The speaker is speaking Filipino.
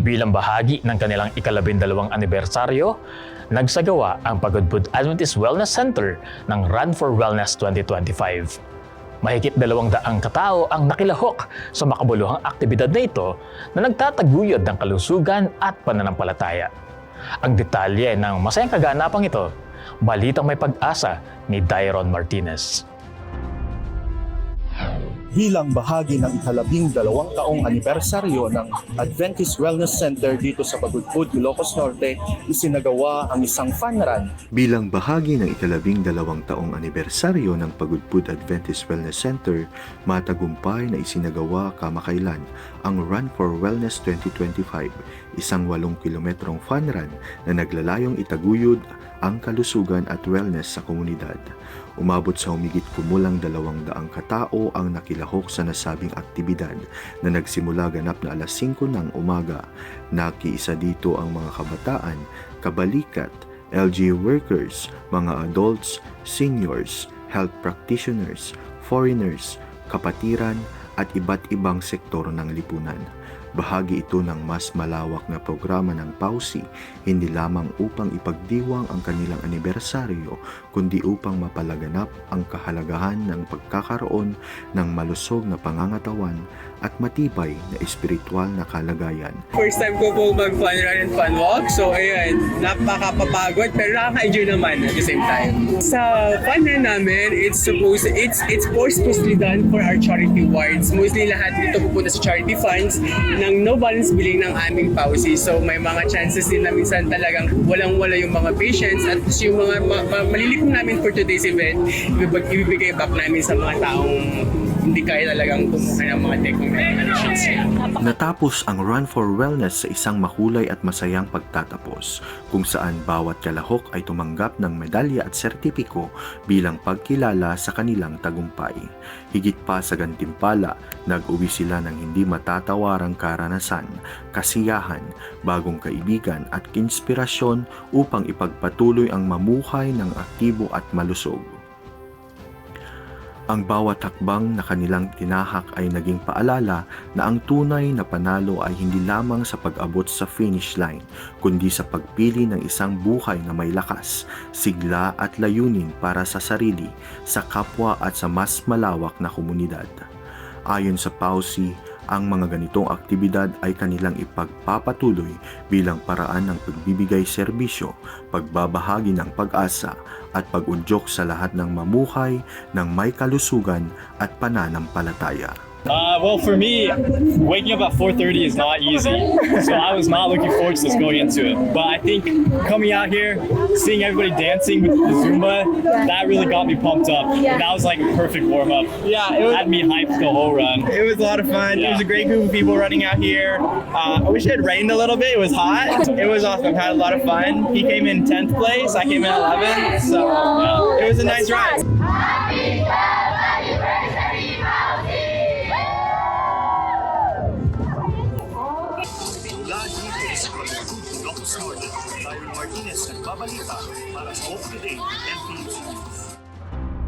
Bilang bahagi ng kanilang ikalabindalawang anibersaryo, nagsagawa ang Pagudpud Adventist Wellness Center ng Run for Wellness 2025. Mahigit dalawang daang katao ang nakilahok sa makabuluhang aktibidad na ito na nagtataguyod ng kalusugan at pananampalataya. Ang detalye ng masayang kaganapang ito, balitang may pag-asa ni Dairon Martinez. Bilang bahagi ng ikalabing dalawang taong anibersaryo ng Adventist Wellness Center dito sa Pagudpud, Ilocos Norte, isinagawa ang isang fun run Bilang bahagi ng ikalabing dalawang taong anibersaryo ng Pagudpud Adventist Wellness Center, matagumpay na isinagawa kamakailan ang Run for Wellness 2025, isang walong kilometrong fun run na naglalayong itaguyod ang kalusugan at wellness sa komunidad. Umabot sa humigit kumulang dalawang daang katao ang nakilahok sa nasabing aktibidad na nagsimula ganap na alas 5 ng umaga. Nakiisa dito ang mga kabataan, kabalikat, LG workers, mga adults, seniors, health practitioners, foreigners, kapatiran at iba't ibang sektor ng lipunan. Bahagi ito ng mas malawak na programa ng PAUSI, hindi lamang upang ipagdiwang ang kanilang anibersaryo, kundi upang mapalaganap ang kahalagahan ng pagkakaroon ng malusog na pangangatawan at matibay na espiritual na kalagayan. First time ko po mag-fun run and fun walk. So, ayun, napakapapagod pero nakaka-enjoy naman at the same time. Sa fun run namin, it's supposed, it's, it's purposely done for our charity wards. Mostly lahat dito pupunta sa charity funds ng no balance billing ng aming pausi. So, may mga chances din na minsan talagang walang-wala yung mga patients at yung mga ma- ma- malilikom namin for today's event, ibibig- ibibigay back namin sa mga taong hindi kaya talagang kumuha ng mga take-home medications. Natapos ang Run for Wellness sa isang makulay at masayang pagtatapos, kung saan bawat kalahok ay tumanggap ng medalya at sertipiko bilang pagkilala sa kanilang tagumpay. Higit pa sa gantimpala, nag-uwi sila ng hindi matatawarang karanasan, kasiyahan, bagong kaibigan at inspirasyon upang ipagpatuloy ang mamuhay ng aktibo at malusog. Ang bawat hakbang na kanilang tinahak ay naging paalala na ang tunay na panalo ay hindi lamang sa pag-abot sa finish line, kundi sa pagpili ng isang buhay na may lakas, sigla at layunin para sa sarili, sa kapwa at sa mas malawak na komunidad. Ayon sa PAUSI, ang mga ganitong aktibidad ay kanilang ipagpapatuloy bilang paraan ng pagbibigay serbisyo, pagbabahagi ng pag-asa at pag-udyok sa lahat ng mamuhay ng may kalusugan at pananampalataya. Uh, well, for me, waking up at 4:30 is not easy, so I was not looking forward to this going into it. But I think coming out here, seeing everybody dancing with the Zumba, that really got me pumped up. That was like a perfect warm up. Yeah, it was, Had me hyped the whole run. It was a lot of fun. It was a great group of people running out here. Uh, I wish it had rained a little bit. It was hot. It was awesome. Had a lot of fun. He came in 10th place. I came in 11th. So yeah, it was a nice ride. Ilocos Norte, Byron Martinez nagbabalita para sa Hope Today, NPH.